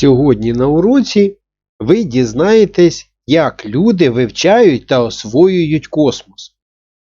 Сьогодні на уроці ви дізнаєтесь, як люди вивчають та освоюють космос,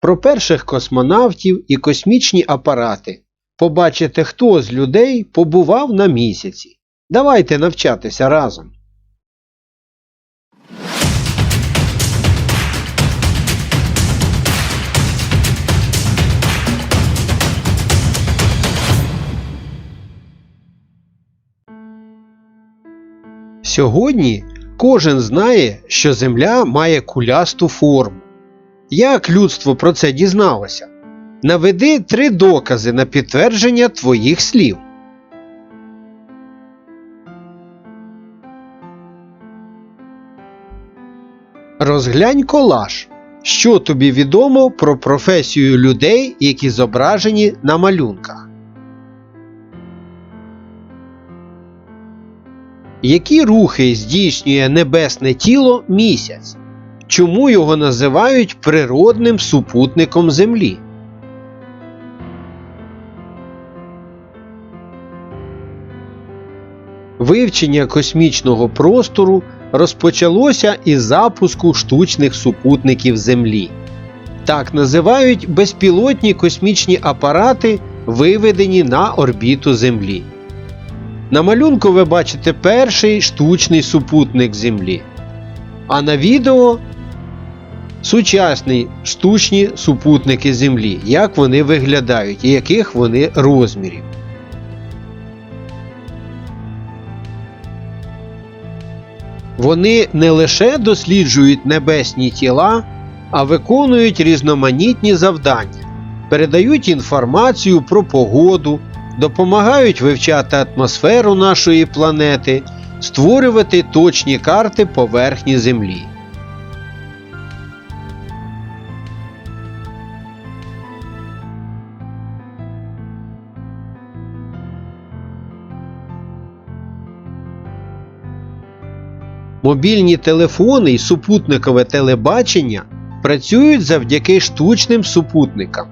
про перших космонавтів і космічні апарати. Побачите, хто з людей побував на місяці. Давайте навчатися разом. Сьогодні кожен знає, що Земля має кулясту форму. Як людство про це дізналося? Наведи три докази на підтвердження твоїх слів. Розглянь колаж. Що тобі відомо про професію людей, які зображені на малюнках? Які рухи здійснює небесне тіло місяць? Чому його називають природним супутником Землі? Вивчення космічного простору розпочалося із запуску штучних супутників Землі. Так називають безпілотні космічні апарати, виведені на орбіту Землі. На малюнку ви бачите перший штучний супутник Землі. А на відео сучасні штучні супутники Землі, як вони виглядають і яких вони розмірів. Вони не лише досліджують небесні тіла, а виконують різноманітні завдання, передають інформацію про погоду, допомагають вивчати атмосферу нашої планети, створювати точні карти поверхні Землі. Мобільні телефони і супутникове телебачення працюють завдяки штучним супутникам.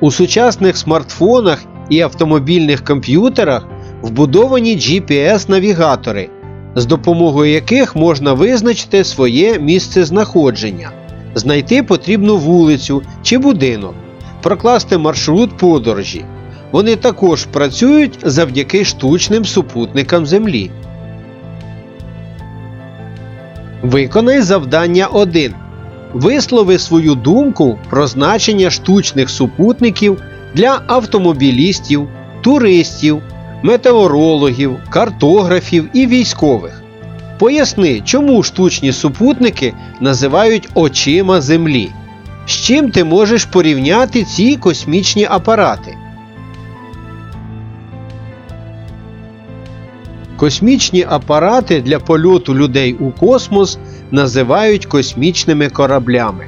У сучасних смартфонах і автомобільних комп'ютерах вбудовані GPS-навігатори, з допомогою яких можна визначити своє місце знаходження, знайти потрібну вулицю чи будинок, прокласти маршрут подорожі. Вони також працюють завдяки штучним супутникам Землі. Виконай завдання 1. Вислови свою думку про значення штучних супутників для автомобілістів, туристів, метеорологів, картографів і військових. Поясни, чому штучні супутники називають очима Землі. З чим ти можеш порівняти ці космічні апарати? Космічні апарати для польоту людей у космос називають космічними кораблями.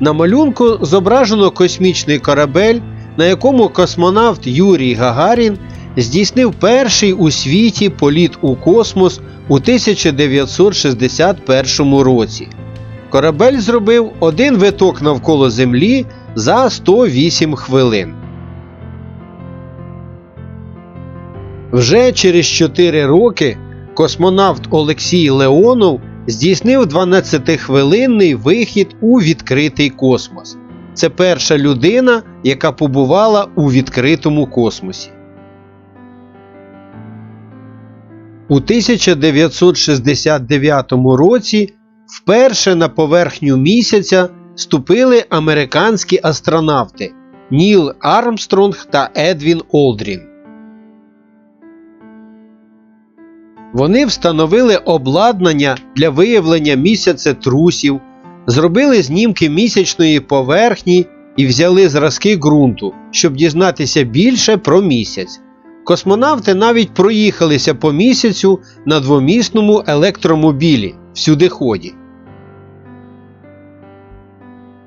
На малюнку зображено космічний корабель, на якому космонавт Юрій Гагарін здійснив перший у світі політ у космос у 1961 році. Корабель зробив один виток навколо Землі за 108 хвилин. Вже через 4 роки космонавт Олексій Леонов здійснив 12-хвилинний вихід у відкритий космос. Це перша людина, яка побувала у відкритому космосі. У 1969 році вперше на поверхню місяця ступили американські астронавти Ніл Армстронг та Едвін Олдрін. Вони встановили обладнання для виявлення місяця трусів, зробили знімки місячної поверхні і взяли зразки ґрунту, щоб дізнатися більше про місяць. Космонавти навіть проїхалися по місяцю на двомісному електромобілі всюдиході.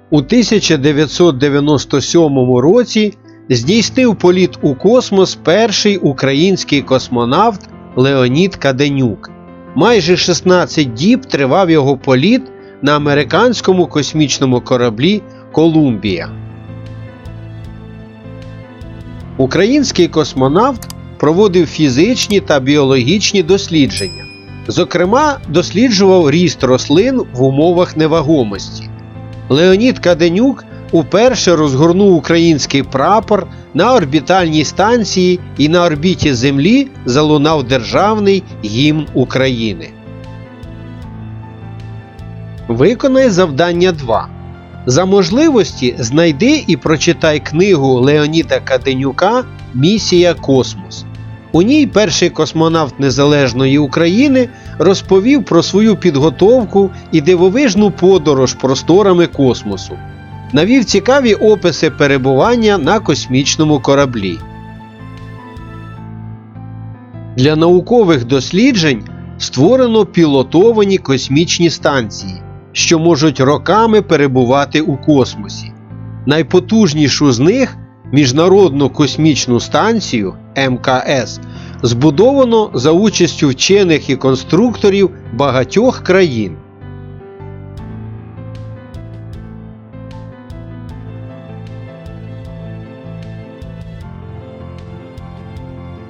У 1997 році здійснив політ у космос перший український космонавт Леонід Каденюк. Майже 16 діб тривав його політ на американському космічному кораблі Колумбія. Український космонавт проводив фізичні та біологічні дослідження, Зокрема, досліджував ріст рослин в умовах невагомості. Леонід Каденюк уперше розгорнув український прапор на орбітальній станції і на орбіті Землі залунав державний гімн України. Виконай завдання 2. За можливості знайди і прочитай книгу Леоніда Каденюка Місія Космос. У ній перший космонавт Незалежної України розповів про свою підготовку і дивовижну подорож просторами космосу. Навів цікаві описи перебування на космічному кораблі. Для наукових досліджень створено пілотовані космічні станції, що можуть роками перебувати у космосі. Найпотужнішу з них Міжнародну космічну станцію МКС збудовано за участю вчених і конструкторів багатьох країн.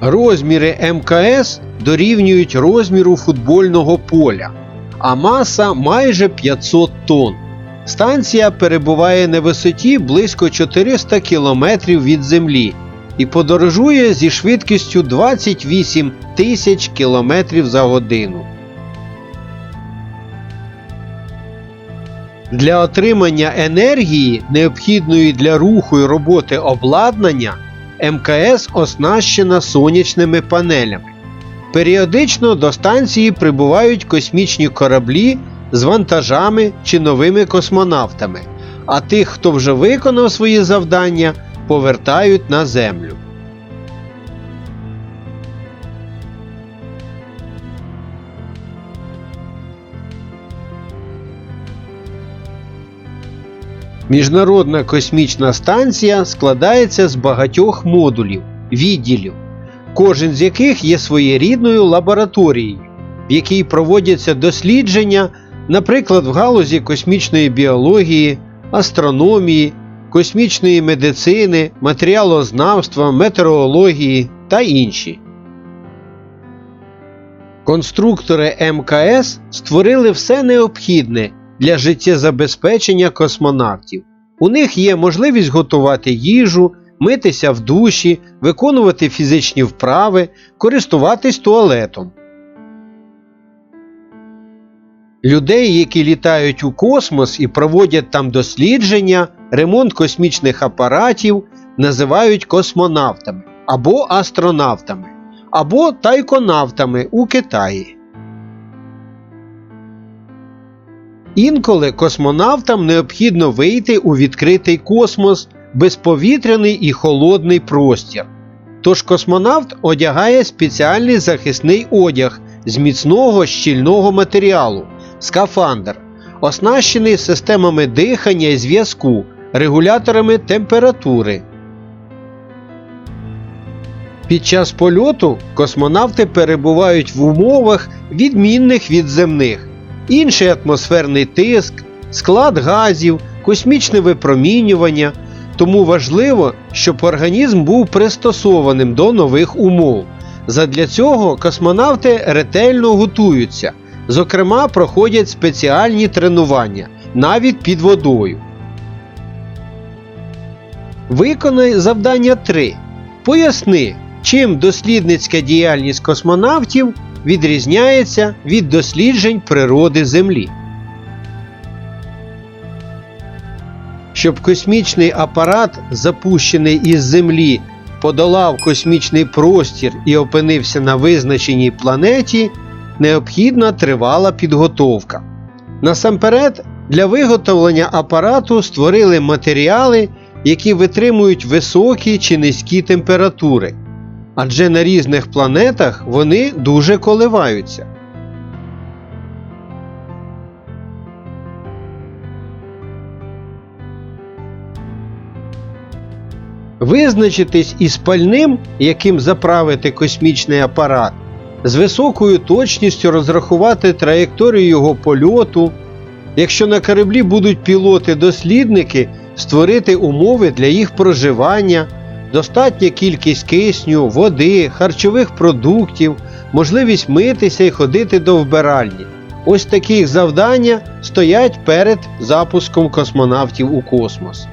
Розміри МКС дорівнюють розміру футбольного поля, а маса майже 500 тонн. Станція перебуває на висоті близько 400 км від Землі і подорожує зі швидкістю 28 тисяч км за годину. Для отримання енергії, необхідної для руху і роботи обладнання, МКС оснащена сонячними панелями. Періодично до станції прибувають космічні кораблі з вантажами чи новими космонавтами, а тих, хто вже виконав свої завдання, повертають на землю. Міжнародна космічна станція складається з багатьох модулів, відділів, кожен з яких є своєрідною лабораторією, в якій проводяться дослідження, наприклад, в галузі космічної біології, астрономії, космічної медицини, матеріалознавства, метеорології та інші. Конструктори МКС створили все необхідне для життєзабезпечення космонавтів. У них є можливість готувати їжу, митися в душі, виконувати фізичні вправи, користуватись туалетом. Людей, які літають у космос і проводять там дослідження, ремонт космічних апаратів, називають космонавтами або астронавтами, або тайконавтами у Китаї. Інколи космонавтам необхідно вийти у відкритий космос, безповітряний і холодний простір. Тож космонавт одягає спеціальний захисний одяг з міцного щільного матеріалу скафандр, оснащений системами дихання і зв'язку, регуляторами температури. Під час польоту космонавти перебувають в умовах, відмінних від земних інший атмосферний тиск, склад газів, космічне випромінювання. Тому важливо, щоб організм був пристосованим до нових умов. Задля цього космонавти ретельно готуються, зокрема, проходять спеціальні тренування навіть під водою. Виконай завдання 3. Поясни, чим дослідницька діяльність космонавтів відрізняється від досліджень природи Землі. Щоб космічний апарат, запущений із Землі, подолав космічний простір і опинився на визначеній планеті, необхідна тривала підготовка. Насамперед, для виготовлення апарату створили матеріали, які витримують високі чи низькі температури адже на різних планетах вони дуже коливаються. Визначитись із пальним, яким заправити космічний апарат, з високою точністю розрахувати траєкторію його польоту. Якщо на кораблі будуть пілоти-дослідники, створити умови для їх проживання достатня кількість кисню, води, харчових продуктів, можливість митися і ходити до вбиральні. Ось такі завдання стоять перед запуском космонавтів у космос.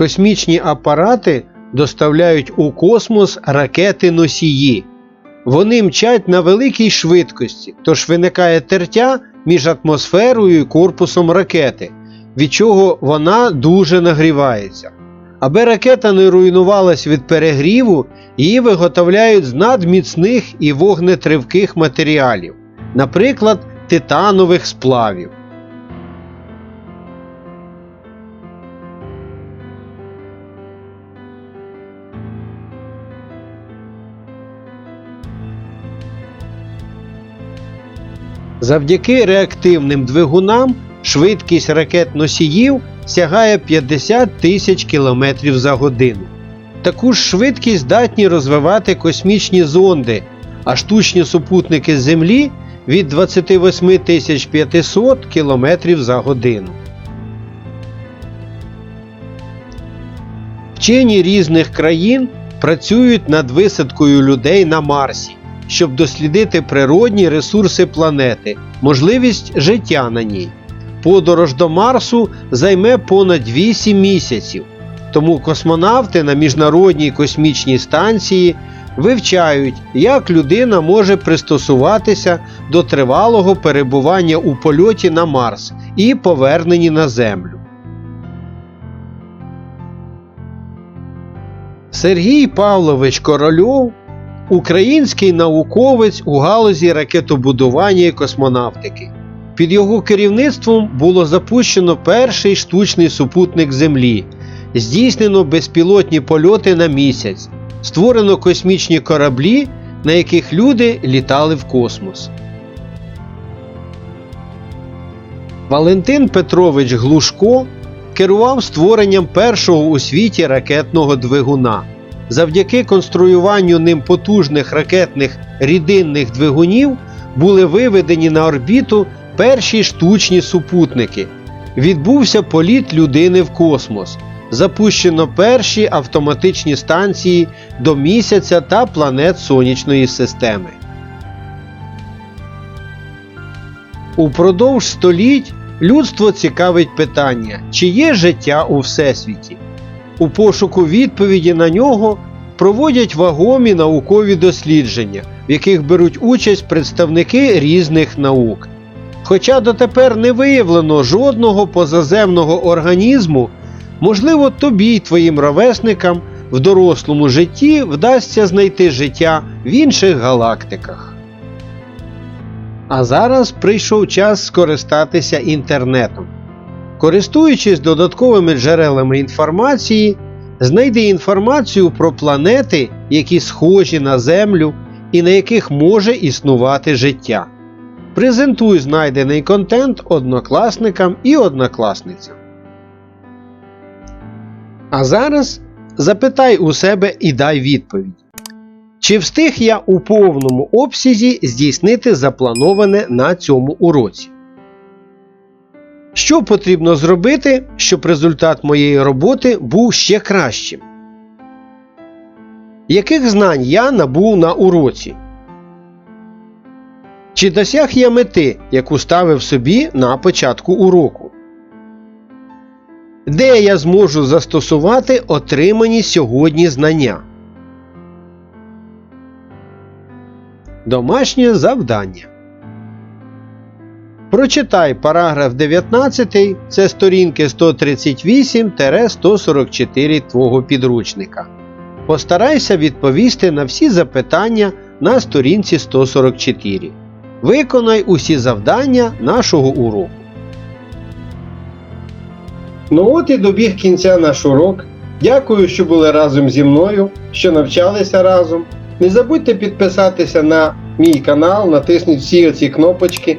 Космічні апарати доставляють у космос ракети носії. Вони мчать на великій швидкості, тож виникає тертя між атмосферою і корпусом ракети, від чого вона дуже нагрівається. Аби ракета не руйнувалась від перегріву, її виготовляють з надміцних і вогнетривких матеріалів, наприклад, титанових сплавів. Завдяки реактивним двигунам швидкість ракет носіїв сягає 50 тисяч км за годину. Таку ж швидкість здатні розвивати космічні зонди, а штучні супутники Землі від 28 500 км за годину. Вчені різних країн працюють над висадкою людей на Марсі, щоб дослідити природні ресурси планети, можливість життя на ній. Подорож до Марсу займе понад 8 місяців, тому космонавти на Міжнародній космічній станції вивчають, як людина може пристосуватися до тривалого перебування у польоті на Марс і поверненні на Землю. Сергій Павлович Корольов український науковець у галузі ракетобудування і космонавтики. Під його керівництвом було запущено перший штучний супутник Землі, здійснено безпілотні польоти на місяць, створено космічні кораблі, на яких люди літали в космос. Валентин Петрович Глушко керував створенням першого у світі ракетного двигуна. Завдяки конструюванню ним потужних ракетних рідинних двигунів були виведені на орбіту перші штучні супутники. Відбувся політ людини в космос. Запущено перші автоматичні станції до місяця та планет Сонячної системи. Упродовж століть людство цікавить питання, чи є життя у Всесвіті. У пошуку відповіді на нього проводять вагомі наукові дослідження, в яких беруть участь представники різних наук. Хоча дотепер не виявлено жодного позаземного організму, можливо, тобі й твоїм ровесникам в дорослому житті вдасться знайти життя в інших галактиках. А зараз прийшов час скористатися інтернетом. Користуючись додатковими джерелами інформації, знайди інформацію про планети, які схожі на Землю і на яких може існувати життя. Презентуй знайдений контент однокласникам і однокласницям. А зараз запитай у себе і дай відповідь. Чи встиг я у повному обсязі здійснити заплановане на цьому уроці? Що потрібно зробити, щоб результат моєї роботи був ще кращим? Яких знань я набув на уроці? Чи досяг я мети, яку ставив собі на початку уроку? Де я зможу застосувати отримані сьогодні знання? Домашнє завдання. Прочитай параграф 19, це сторінки 138-144 твого підручника. Постарайся відповісти на всі запитання на сторінці 144. Виконай усі завдання нашого уроку. Ну от і добіг кінця наш урок. Дякую, що були разом зі мною, що навчалися разом. Не забудьте підписатися на мій канал, натисніть всі оці кнопочки.